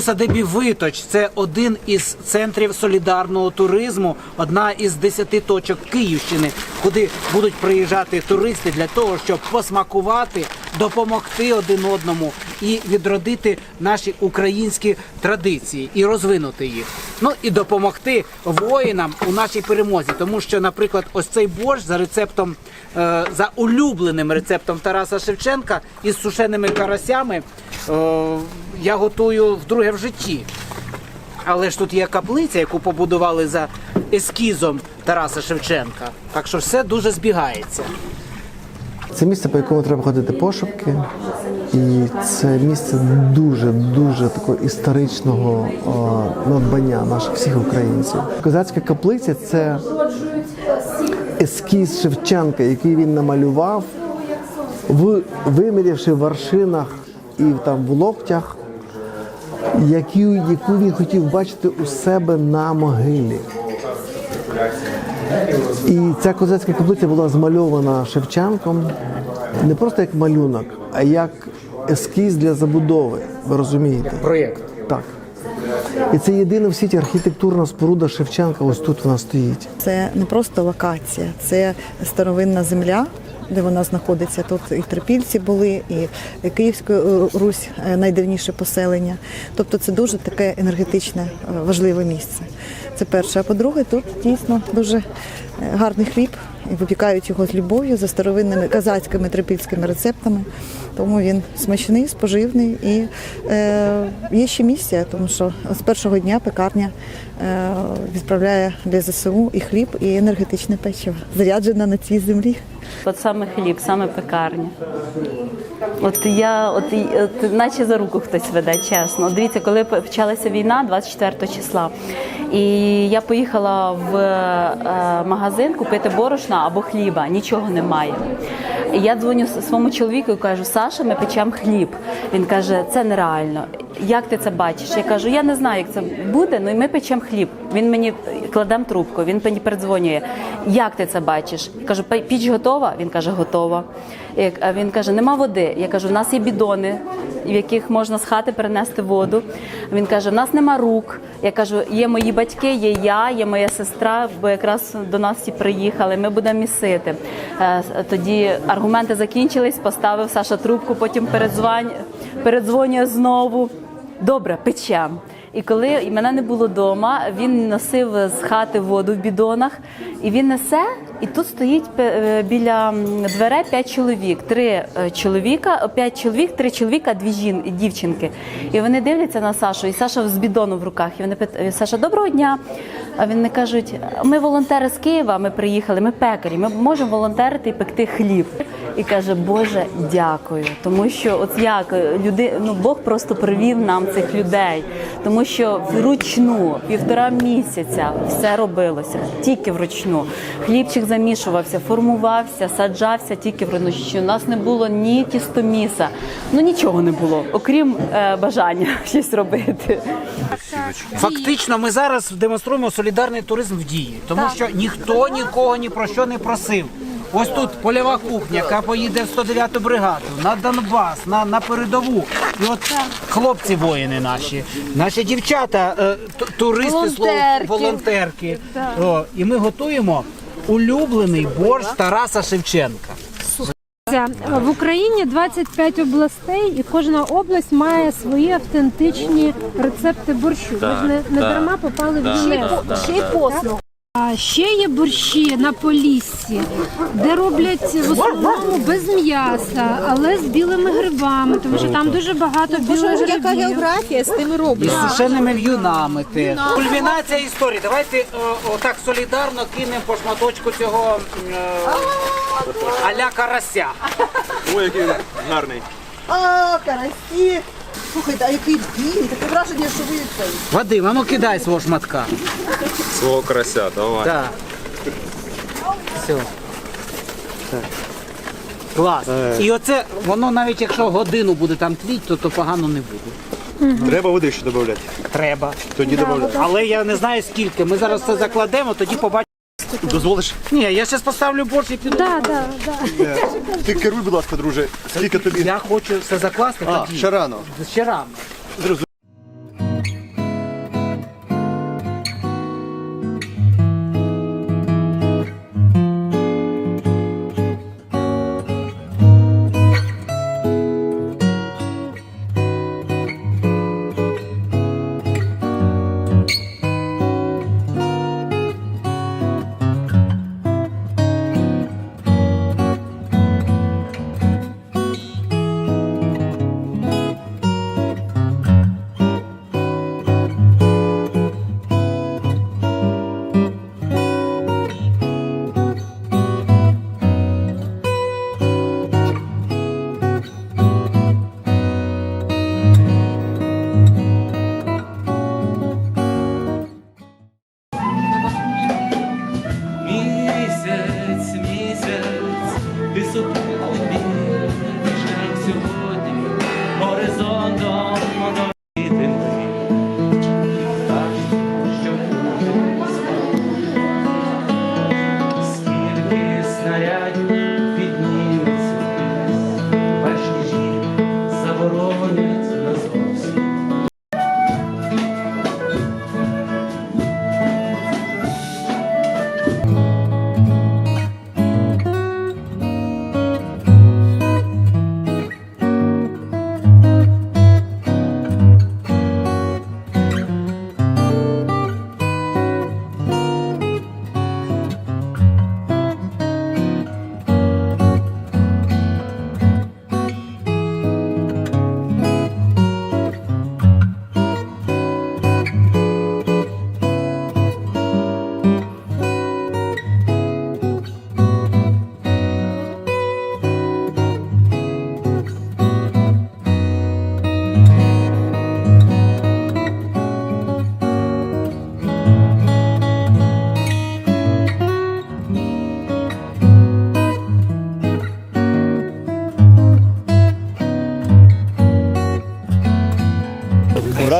у садибі Виточ. Це один із центрів солідарного туризму, одна із десяти точок Київщини, куди будуть приїжджати туристи для того, щоб посмакувати, допомогти один одному і відродити наші українські традиції і розвинути їх. Ну і допомогти воїнам у нашій перемозі, тому що, наприклад, ось цей борщ за рецептом, е, за улюбленим рецептом Тараса Шевченка із сушеними карасями. е, я готую вдруге в житті. Але ж тут є каплиця, яку побудували за ескізом Тараса Шевченка. Так що все дуже збігається. Це місце, по якому треба ходити пошуки, і це місце дуже дуже такого історичного надбання наших всіх українців. Козацька каплиця це ескіз Шевченка, який він намалював, вимірявши в вершинах і там в локтях, яку він хотів бачити у себе на могилі. І ця козацька каплиця була змальована Шевченком не просто як малюнок, а як ескіз для забудови. Ви розумієте? Проєкт. Так. І це єдина в світі архітектурна споруда Шевченка. Ось тут вона стоїть. Це не просто локація, це старовинна земля, де вона знаходиться. Тут і трипільці були, і Київська е, Русь е, найдавніше поселення. Тобто це дуже таке енергетичне, е, важливе місце. Це перше. А по-друге, тут дійсно дуже гарний хліб. Випікають його з любов'ю за старовинними казацькими трипільськими рецептами. Тому він смачний, споживний і е, є ще місія, тому що з першого дня пекарня е, відправляє для ЗСУ і хліб, і енергетичне печиво, заряджена на цій землі. От саме хліб, саме пекарня. От я, от, от наче за руку хтось веде, чесно. Дивіться, коли почалася війна 24 числа, і я поїхала в е, магазин купити борошна або хліба, нічого немає. Я дзвоню своєму чоловіку і кажу: Саша, ми печемо хліб. Він каже, це нереально. Як ти це бачиш? Я кажу, я не знаю, як це буде, ну і ми печемо хліб. Він мені кладемо трубку, він мені передзвонює. Як ти це бачиш? Я кажу, піч готова? Він каже, готова. Він каже, нема води. Я кажу, у нас є бідони, в яких можна з хати перенести воду. Він каже, в нас нема рук. Я кажу, є мої батьки, є я, є моя сестра, бо якраз до нас всі приїхали. Ми будемо місити. Е, Тоді аргументи закінчились, поставив Саша трубку, потім передзвонює, знову. Добре, печем. І коли мене не було вдома, він носив з хати воду в бідонах, і він несе, і тут стоїть е, біля дверей п'ять чоловік. Три е, чоловіка, п'ять чоловік, три чоловіка, дві жін, дівчинки. І вони дивляться на Сашу, і Саша з бідоном в руках. І вони питають, Саша, доброго дня. А вони кажуть: ми волонтери з Києва, ми приїхали, ми пекарі, ми можемо волонтерити і пекти хліб. І каже, Боже, дякую. Тому що от як люди, ну Бог просто привів нам цих людей, тому що вручну півтора місяця все робилося тільки вручну. Хлібчик замішувався, формувався, саджався тільки вручну. У нас не було ні тістоміса, ну нічого не було, окрім е, бажання щось робити. Фактично, ми зараз демонструємо солідарний туризм в дії, тому що ніхто нікого ні про що не просив. Ось тут польова кухня, яка поїде в 109-ту бригаду, на Донбас, на, на передову. І от хлопці воїни наші, наші дівчата, е, ту- туристи, слово, волонтерки. О, і ми готуємо улюблений борщ Тараса Шевченка. В Україні 25 областей, і кожна область має свої автентичні рецепти борщу. Ви ж не, не дарма попали в ЄС. Ще й послуг. А ще є борщі на Поліссі, де роблять в основному без м'яса, але з білими грибами, тому що там дуже багато білих Яка грибів. географія з тими І роблять? з сушеними в'юнами теж. Кульмінація історії. Давайте е, отак солідарно кинемо по шматочку цього е, аля карася. Ой, який гарний. А, карасі. Слухайте, а який білий, таке враження, що ви цей. Вадим, а ну кидай свого шматка. Свого карася, давай. Так. Все. Так. Клас. І оце, воно навіть якщо годину буде там тліть, то, то погано не буде. Треба води ще додати. Треба. Тоді додати. Але я не знаю скільки. Ми зараз це закладемо, тоді побачимо. Дозволиш? Ні, я зараз поставлю борщ і піду. Да, да, да. Ти керуй, будь ласка, друже. Скільки тобі? Я хочу все закласти А, тоді. ще рано. Ще рано.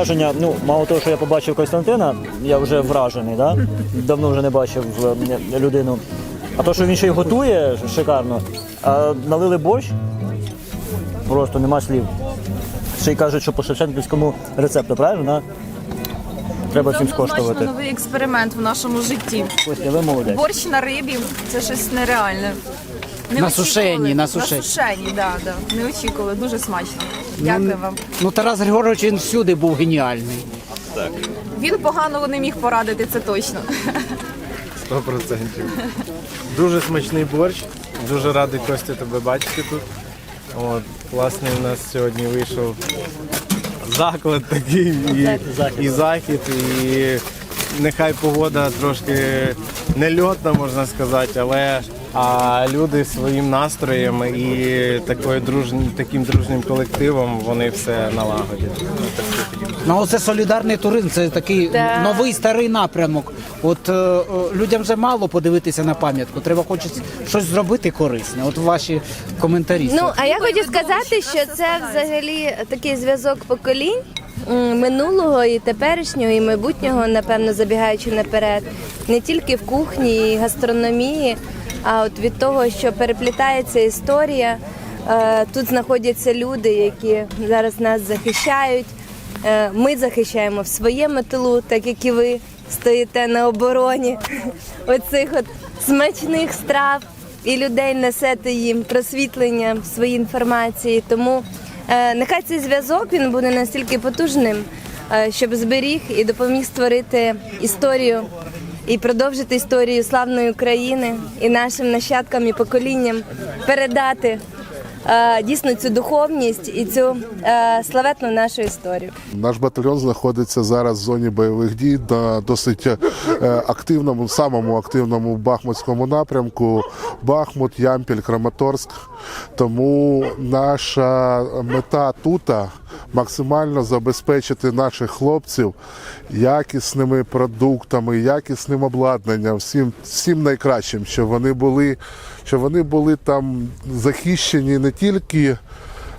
Враження, ну, мало того, що я побачив Костянтина, я вже вражений, да? давно вже не бачив е, людину. А то, що він ще й готує шикарно, а налили борщ, просто нема слів. Ще й кажуть, що по Шевченківському рецепту, правильно? Треба всім скоштувати. Однозначно новий експеримент в нашому житті. Костя, ви молодець. Борщ на рибі це щось нереальне. Не На очікували. сушені, на сушені. На сушені, да, да. Не очікували, дуже смачно. Дякую вам. Ну Тарас Григорович він всюди був геніальний. Він погано не міг порадити, це точно. Сто процентів. Дуже смачний борщ. Дуже радий Костя тебе бачити тут. От, класний у нас сьогодні вийшов заклад такий і, і захід. І нехай погода трошки нельотна, можна сказати, але а люди своїм настроєм і такою дружні, таким дружнім колективом вони все налагодять. Ну, оце солідарний туризм, це такий Так. новий старий напрямок. От е, е, людям вже мало подивитися на пам'ятку. Треба хочеться щось зробити корисне. От ваші коментарі. Ну, а я хочу сказати, що це взагалі такий зв'язок поколінь м, минулого і теперішнього, і майбутнього, напевно, забігаючи наперед, не тільки в кухні і гастрономії, а от від того, що переплітається історія. Е, Тут знаходяться люди, які зараз нас захищають. Е, Ми захищаємо в своєму тилу, так як і ви стоїте на обороні оцих от смачних страв і людей несете їм просвітлення в своїй інформації. Тому е, нехай цей зв'язок він буде настільки потужним, щоб зберіг і допоміг створити історію і продовжити історію славної України і нашим нащадкам і поколінням передати дійсно цю духовність і цю е, славетну нашу історію. Наш батальйон знаходиться зараз в зоні бойових дій на досить е, активному, самому активному бахмутському напрямку. Бахмут, Ямпіль, Краматорськ. Тому наша мета тут максимально забезпечити наших хлопців якісними продуктами, якісним обладнанням, всім, всім найкращим, щоб вони були, щоб вони були там захищені не тільки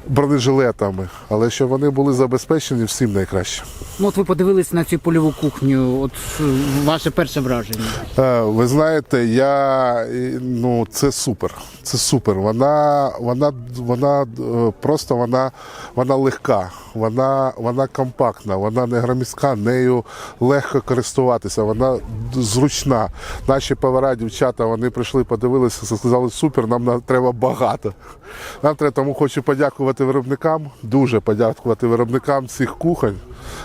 бронежилетами, але щоб вони були забезпечені всім найкращим. Ну, от ви подивились на цю польову кухню. От е, ваше перше враження. Е, Ви знаєте, я ну це супер. Це супер. Вона, вона, вона е, просто вона, вона легка, вона, вона компактна, вона не громіздка, нею легко користуватися, вона зручна. Наші повара, дівчата, вони прийшли, подивилися, сказали, супер, нам треба багато. Нам треба, тому хочу подякувати виробникам, дуже подякувати виробникам цих кухонь.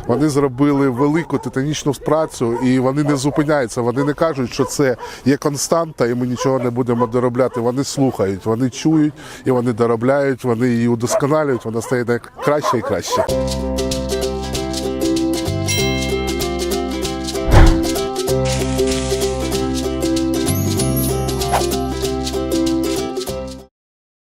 Вони зробили велику титанічну працю і вони не зупиняються. Вони не кажуть, що це є константа, і ми нічого не будемо доробляти. Вони слухають, вони чують і вони доробляють, вони її удосконалюють. Вона стає краще і краще.